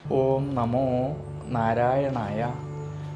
ഓം നമോ നാരായണായ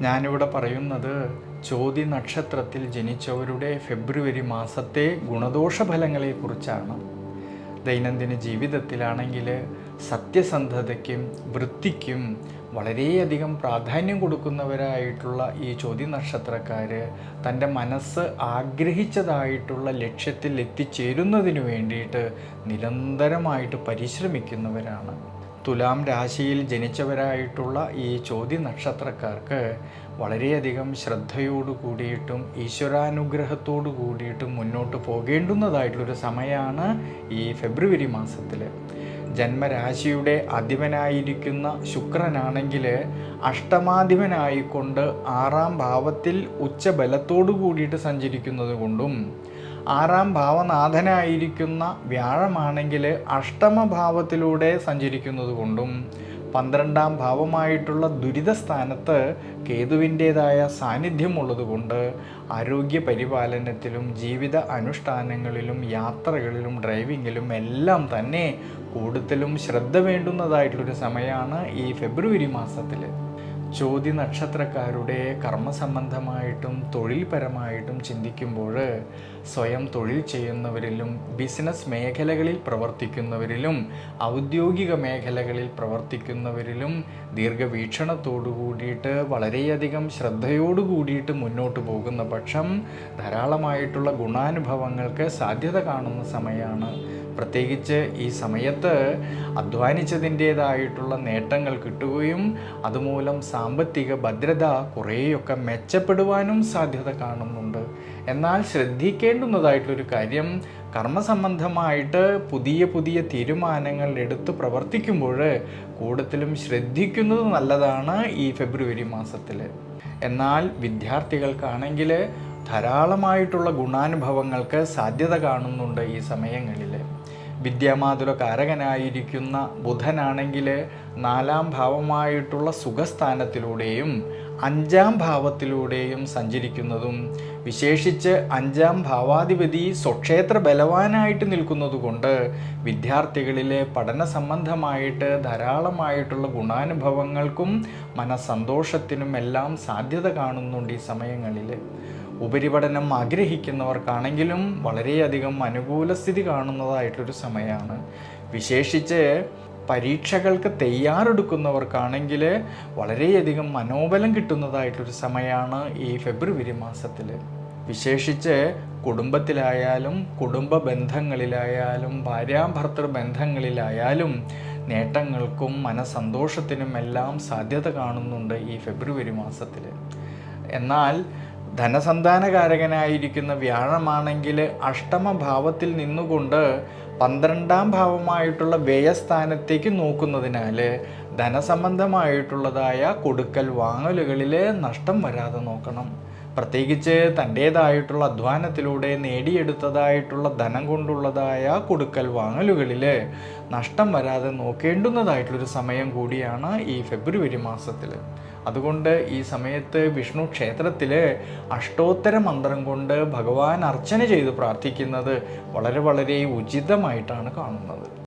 ഞാനിവിടെ പറയുന്നത് ചോതി നക്ഷത്രത്തിൽ ജനിച്ചവരുടെ ഫെബ്രുവരി മാസത്തെ ഗുണദോഷ ഫലങ്ങളെക്കുറിച്ചാണ് ദൈനംദിന ജീവിതത്തിലാണെങ്കിൽ സത്യസന്ധതയ്ക്കും വൃത്തിക്കും വളരെയധികം പ്രാധാന്യം കൊടുക്കുന്നവരായിട്ടുള്ള ഈ ചോദ്യ നക്ഷത്രക്കാർ തന്റെ മനസ്സ് ആഗ്രഹിച്ചതായിട്ടുള്ള ലക്ഷ്യത്തിൽ എത്തിച്ചേരുന്നതിന് വേണ്ടിയിട്ട് നിരന്തരമായിട്ട് പരിശ്രമിക്കുന്നവരാണ്. തുലാം രാശിയിൽ ജനിച്ചവരായിട്ടുള്ള ഈ ചോദ്യ നക്ഷത്രക്കാർക്ക് വളരെയധികം ശ്രദ്ധയോടു കൂടിയിട്ടും ഈശ്വരാനുഗ്രഹത്തോടു കൂടിയിട്ടും മുന്നോട്ട് പോകേണ്ടുന്നതായിട്ടുള്ളൊരു സമയമാണ് ഈ ഫെബ്രുവരി മാസത്തിൽ ജന്മരാശിയുടെ അധിപനായിരിക്കുന്ന ശുക്രനാണെങ്കിൽ അഷ്ടമാധിപനായിക്കൊണ്ട് ആറാം ഭാവത്തിൽ ഉച്ചബലത്തോടു കൂടിയിട്ട് സഞ്ചരിക്കുന്നത് കൊണ്ടും ആറാം ഭാവനാഥനായിരിക്കുന്ന വ്യാഴമാണെങ്കിൽ അഷ്ടമഭാവത്തിലൂടെ സഞ്ചരിക്കുന്നത് കൊണ്ടും പന്ത്രണ്ടാം ഭാവമായിട്ടുള്ള ദുരിത സ്ഥാനത്ത് കേതുവിന്റേതായ സാന്നിധ്യമുള്ളത് കൊണ്ട് ആരോഗ്യ പരിപാലനത്തിലും ജീവിത അനുഷ്ഠാനങ്ങളിലും യാത്രകളിലും ഡ്രൈവിങ്ങിലും എല്ലാം തന്നെ കൂടുതലും ശ്രദ്ധ വേണ്ടുന്നതായിട്ടുള്ളൊരു സമയമാണ് ഈ ഫെബ്രുവരി മാസത്തിൽ. ചോതി നക്ഷത്രക്കാരുടെ കർമ്മസംബന്ധമായിട്ടും തൊഴിൽപരമായിട്ടും ചിന്തിക്കുമ്പോൾ സ്വയം തൊഴിൽ ചെയ്യുന്നവരിലും ബിസിനസ് മേഖലകളിൽ പ്രവർത്തിക്കുന്നവരിലും ഔദ്യോഗിക മേഖലകളിൽ പ്രവർത്തിക്കുന്നവരിലും ദീർഘവീക്ഷണത്തോടു കൂടിയിട്ട് വളരെയധികം ശ്രദ്ധയോടു കൂടിയിട്ട് മുന്നോട്ട് പോകുന്ന പക്ഷം ധാരാളമായിട്ടുള്ള ഗുണാനുഭവങ്ങൾക്ക് സാധ്യത കാണുന്ന സമയമാണ് പ്രത്യേകിച്ച് ഈ സമയത്ത് അധ്വാനിച്ചതിന്റേതായിട്ടുള്ള നേട്ടങ്ങൾ കിട്ടുകയും അതുമൂലം സാമ്പത്തിക ഭദ്രത കുറേയൊക്കെ മെച്ചപ്പെടുവാനും സാധ്യത കാണുന്നുണ്ട്. എന്നാൽ ശ്രദ്ധിക്കേണ്ടുന്നതായിട്ടുള്ളൊരു കാര്യം കർമ്മസംബന്ധമായിട്ട് പുതിയ പുതിയ തീരുമാനങ്ങൾ എടുത്ത് പ്രവർത്തിക്കുമ്പോൾ കൂടുതലും ശ്രദ്ധിക്കുന്നത് നല്ലതാണ് ഈ ഫെബ്രുവരി മാസത്തിൽ. എന്നാൽ വിദ്യാർത്ഥികൾക്കാണെങ്കിൽ ധാരാളമായിട്ടുള്ള ഗുണാനുഭവങ്ങൾക്ക് സാധ്യത കാണുന്നുണ്ട് ഈ സമയങ്ങളിൽ. വിദ്യാമാതുര കാരകനായിരിക്കുന്ന ബുധനാണെങ്കിൽ നാലാം ഭാവമായിട്ടുള്ള സുഖസ്ഥാനത്തിലൂടെയും അഞ്ചാം ഭാവത്തിലൂടെയും സഞ്ചരിക്കുന്നതും വിശേഷിച്ച് അഞ്ചാം ഭാവാധിപതി സ്വക്ഷേത്ര ബലവാനായിട്ട് നിൽക്കുന്നതുകൊണ്ട് വിദ്യാർത്ഥികളിലെ പഠന സംബന്ധമായിട്ട് ധാരാളമായിട്ടുള്ള ഗുണാനുഭവങ്ങൾക്കും മനസ്സന്തോഷത്തിനും എല്ലാം സാധ്യത കാണുന്നുണ്ട് ഈ സമയങ്ങളിൽ. ഉപരിപഠനം ആഗ്രഹിക്കുന്നവർക്കാണെങ്കിലും വളരെയധികം അനുകൂല സ്ഥിതി കാണുന്നതായിട്ടൊരു സമയമാണ്. വിശേഷിച്ച് പരീക്ഷകൾക്ക് തയ്യാറെടുക്കുന്നവർക്കാണെങ്കിൽ വളരെയധികം മനോബലം കിട്ടുന്നതായിട്ടൊരു സമയമാണ് ഈ ഫെബ്രുവരി മാസത്തിൽ വിശേഷിച്ച് കുടുംബത്തിലായാലും കുടുംബ ബന്ധങ്ങളിലായാലും ഭാര്യാഭർത്തൃ ബന്ധങ്ങളിലായാലും നേട്ടങ്ങൾക്കും മനസന്തോഷത്തിനും എല്ലാം സാധ്യത കാണുന്നുണ്ട് ഈ ഫെബ്രുവരി മാസത്തിൽ എന്നാൽ ധനസന്താനകാരകനായിരിക്കുന്ന വ്യാഴമാണെങ്കിൽ അഷ്ടമഭാവത്തിൽ നിന്നുകൊണ്ട് പന്ത്രണ്ടാം ഭാവമായിട്ടുള്ള വ്യയസ്ഥാനത്തേക്ക് നോക്കുന്നതിനാൽ ധനസംബന്ധമായിട്ടുള്ളതായ കൊടുക്കൽ വാങ്ങലുകളിൽ നഷ്ടം വരാതെ നോക്കണം. പ്രത്യേകിച്ച് തന്റേതായിട്ടുള്ള അധ്വാനത്തിലൂടെ നേടിയെടുത്തതായിട്ടുള്ള ധനം കൊണ്ടുള്ളതായ കൊടുക്കൽ വാങ്ങലുകളിൽ നഷ്ടം വരാതെ നോക്കേണ്ടുന്നതായിട്ടുള്ളൊരു സമയം കൂടിയാണ് ഈ ഫെബ്രുവരി മാസത്തിൽ. അതുകൊണ്ട് ഈ സമയത്ത് വിഷ്ണു ക്ഷേത്രത്തിൽ അഷ്ടോത്തര മന്ത്രം കൊണ്ട് ഭഗവാൻ അർച്ചന ചെയ്ത് പ്രാർത്ഥിക്കുന്നത് വളരെ വളരെ ഉചിതമായിട്ടാണ് കാണുന്നത്.